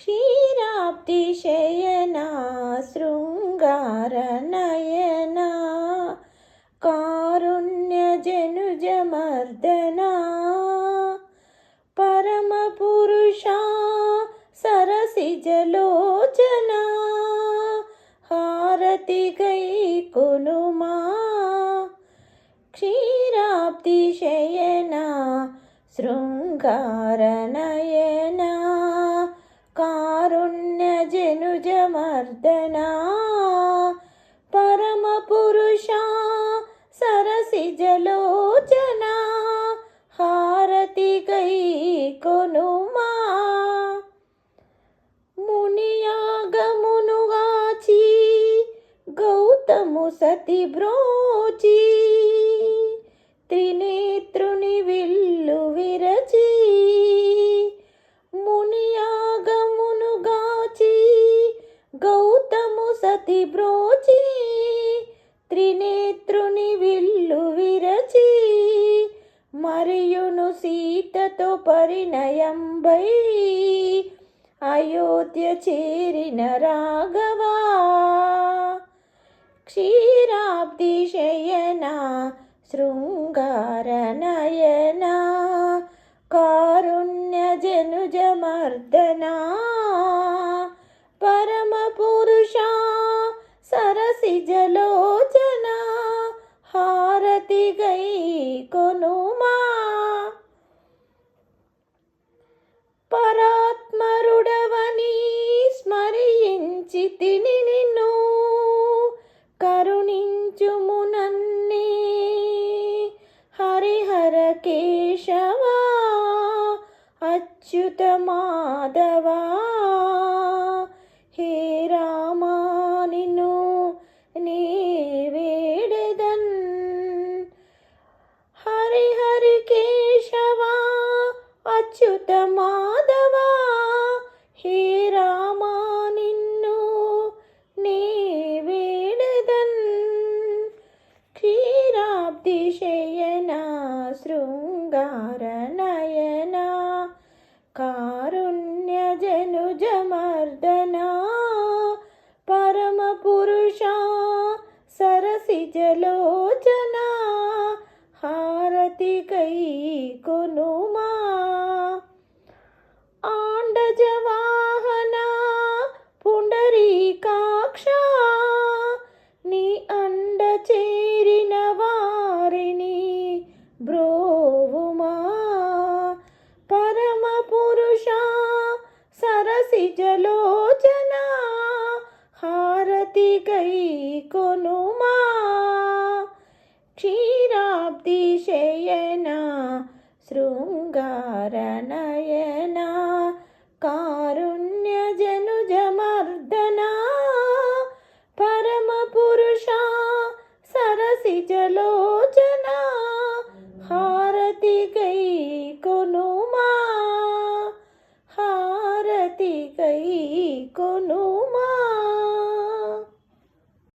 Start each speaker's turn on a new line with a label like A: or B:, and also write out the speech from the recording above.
A: క్షీరాబ్దిశయనా శృంగారనయనా కారుణ్యజనుజమర్దనా పరమపురుషా సరసిజలోచనా హారతి గై కొనుమా. క్షీరాబ్దిశయనా శృంగారనయనా సమర్థనా పరమపురుషా సరసిజలోచన హారతి గై కొనుమా. మునియాగమునుగాచి గౌతము సతి బ్రోచీ. విల్లు విరచి మరియును సీతతో పరిణయంబై అయోధ్య చేరిన రాఘవా. క్షీరాబ్ది శయన శృంగారనయన కారుణ్య జనుజమర్దనా పరమ పురుషా సరసిజ కేశవా అచ్యుత మాధవా. హే రామా నిన్ను నీ వేడెదన్. హరి హరి కేశవా అచ్యుత మాధవా. హే రామా నిన్ను నే వేడదన్. క్షీరాబ్దిశే शृङ्गारनयना कारुण्यजनुजमर्दना परमपुरुषा सरसि जलोचना हारतिकै कुरु పోవుమా? పరమ పురుష సరసిజలోచన హారతి కై కొనుమా? క్షీరాబ్ది శయన శృంగారనయన కారుణ్య జనుజమర్దన పరమ పురుష సరసిజలో কোনো